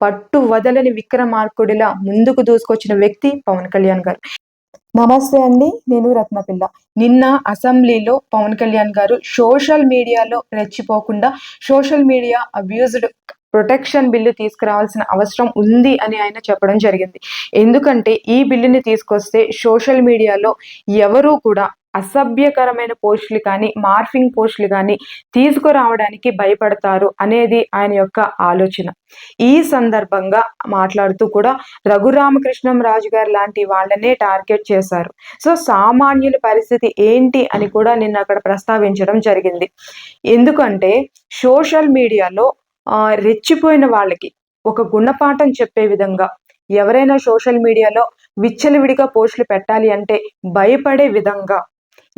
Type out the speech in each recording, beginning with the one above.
పట్టు వదలని విక్రమార్కుడిలా ముందుకు దూసుకొచ్చిన వ్యక్తి పవన్ కళ్యాణ్ గారు. నమస్తే అండి నేను రత్నపిల్ల. నిన్న అసెంబ్లీలో పవన్ కళ్యాణ్ గారు సోషల్ మీడియాలో రెచ్చిపోకుండా social media abused protection bill తీసుకురావాల్సిన అవసరం ఉంది అని ఆయన చెప్పడం జరిగింది. ఎందుకంటే ఈ బిల్లుని తీసుకొస్తే సోషల్ మీడియాలో ఎవరూ కూడా అసభ్యకరమైన పోస్టులు కానీ మార్ఫింగ్ పోస్టులు కానీ తీసుకురావడానికి భయపడతారు అనేది ఆయన యొక్క ఆలోచన. ఈ సందర్భంగా మాట్లాడుతూ కూడా రఘురామకృష్ణం రాజు గారు లాంటి వాళ్ళనే టార్గెట్ చేశారు. సో సామాన్యుల పరిస్థితి ఏంటి అని కూడా నిన్న అక్కడ ప్రస్తావించడం జరిగింది. ఎందుకంటే సోషల్ మీడియాలో రెచ్చిపోయిన వాళ్ళకి ఒక గుణపాఠం చెప్పే విధంగా ఎవరైనా సోషల్ మీడియాలో విచ్చలవిడిగా పోస్టులు పెట్టాలి అంటే భయపడే విధంగా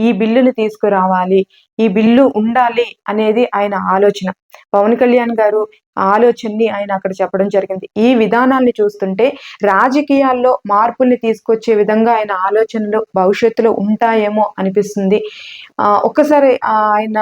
ఈ బిల్లుని తీసుకురావాలి ఈ బిల్లు ఉండాలి అనేది ఆయన ఆలోచన. పవన్ కళ్యాణ్ గారు ఆలోచనని ఆయన అక్కడ చెప్పడం జరిగింది. ఈ విధానాన్ని చూస్తుంటే రాజకీయాల్లో మార్పుల్ని తీసుకొచ్చే విధంగా ఆయన ఆలోచనలు భవిష్యత్తులో ఉంటాయేమో అనిపిస్తుంది. ఒక్కసారి ఆయన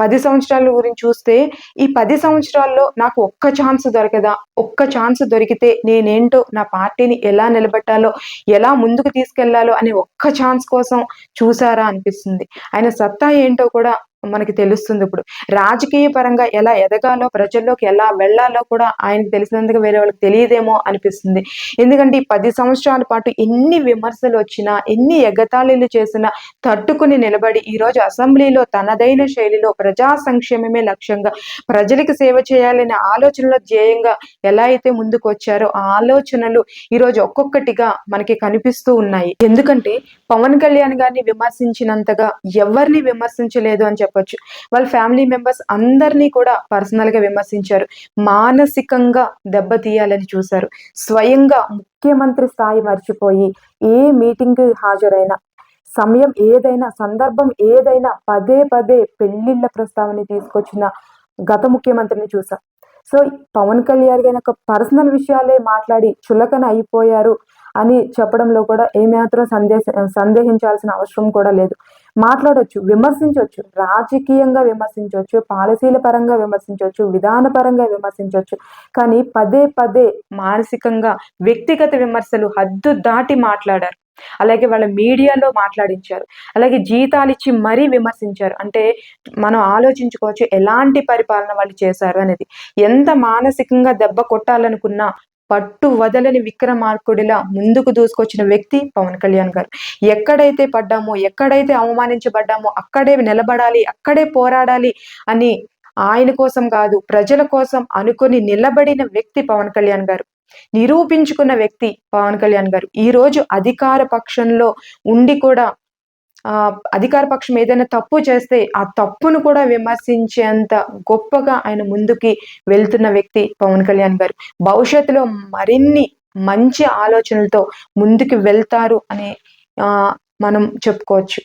పది సంవత్సరాల గురించి చూస్తే ఈ పది సంవత్సరాల్లో నాకు ఒక్క ఛాన్స్ దొరకదా? ఒక్క ఛాన్స్ దొరికితే నేనేంటో నా పార్టీని ఎలా నిలబెట్టాలో ఎలా ముందుకు తీసుకెళ్ళాలో అనే ఒక్క ఛాన్స్ కోసం చూసారా అనిపిస్తుంది. ఆయన సత్తా ఏంటో కూడా మనకి తెలుస్తుంది ఇప్పుడు. రాజకీయ పరంగా ఎలా ఎదగాలో ప్రజల్లోకి ఎలా వెళ్ళాలో కూడా ఆయనకు తెలిసినందుకు వేరే వాళ్ళకి తెలియదేమో అనిపిస్తుంది. ఎందుకంటే ఈ పది సంవత్సరాల పాటు ఎన్ని విమర్శలు వచ్చినా ఎన్ని ఎగతాళీలు చేసినా తట్టుకుని నిలబడి ఈరోజు అసెంబ్లీలో తనదైన శైలిలో ప్రజా సంక్షేమమే లక్ష్యంగా ప్రజలకు సేవ చేయాలనే ఆలోచనలో ధ్యేయంగా ఎలా అయితే ముందుకు వచ్చారో ఆ ఆలోచనలు ఈరోజు ఒక్కొక్కటిగా మనకి కనిపిస్తూ ఉన్నాయి. ఎందుకంటే పవన్ కళ్యాణ్ గారిని విమర్శించినంతగా ఎవరిని విమర్శించలేదు అని చెప్పి చెప్పొచ్చు. వాళ్ళ ఫ్యామిలీ మెంబర్స్ అందరినీ కూడా పర్సనల్గా విమర్శించారు. మానసికంగా దెబ్బతీయాలని చూశారు. స్వయంగా ముఖ్యమంత్రి స్థాయి మర్చిపోయి ఏ మీటింగ్ హాజరైనా సమయం ఏదైనా సందర్భం ఏదైనా పదే పదే పెళ్ళిళ్ళ ప్రస్తావన తీసుకొచ్చిన గత ముఖ్యమంత్రిని చూసాం సో పవన్ కళ్యాణ్ గారి యొక్క పర్సనల్ విషయాలే మాట్లాడి చులకన అయిపోయారు అని చెప్పడంలో కూడా ఏమాత్రం సందేశ సందేహించాల్సిన అవసరం కూడా లేదు. మాట్లాడవచ్చు విమర్శించవచ్చు రాజకీయంగా విమర్శించవచ్చు పాలసీల పరంగా విమర్శించవచ్చు విధానపరంగా విమర్శించవచ్చు కానీ పదే పదే మానసికంగా వ్యక్తిగత విమర్శలు హద్దు దాటి మాట్లాడారు. అలాగే వాళ్ళ మీడియాలో మాట్లాడించారు. అలాగే జీతాలు ఇచ్చి మరీ విమర్శించారు. అంటే మనం ఆలోచించుకోవచ్చు ఎలాంటి పరిపాలన వాళ్ళు చేశారు అనేది. ఎంత మానసికంగా దెబ్బ కొట్టాలనుకున్నా పట్టు వదలని విక్రమార్కుడిలా ముందుకు దూసుకొచ్చిన వ్యక్తి పవన్ కళ్యాణ్ గారు. ఎక్కడైతే పడ్డామో ఎక్కడైతే అవమానించబడ్డామో అక్కడే నిలబడాలి అక్కడే పోరాడాలి అని ఆయన కోసం కాదు ప్రజల కోసం అనుకుని నిలబడిన వ్యక్తి పవన్ కళ్యాణ్ గారు. నిరూపించుకున్న వ్యక్తి పవన్ కళ్యాణ్ గారు. ఈ రోజు అధికార పక్షంలో ఉండి కూడా అధికార పక్షం ఏదైనా తప్పు చేస్తే ఆ తప్పును కూడా విమర్శించేంత గొప్పగా ఆయన ముందుకి వెళ్తున్న వ్యక్తి పవన్ కళ్యాణ్ గారు. భవిష్యత్తులో మరిన్ని మంచి ఆలోచనలతో ముందుకు వెళ్తారు అనే మనం చెప్పుకోవచ్చు.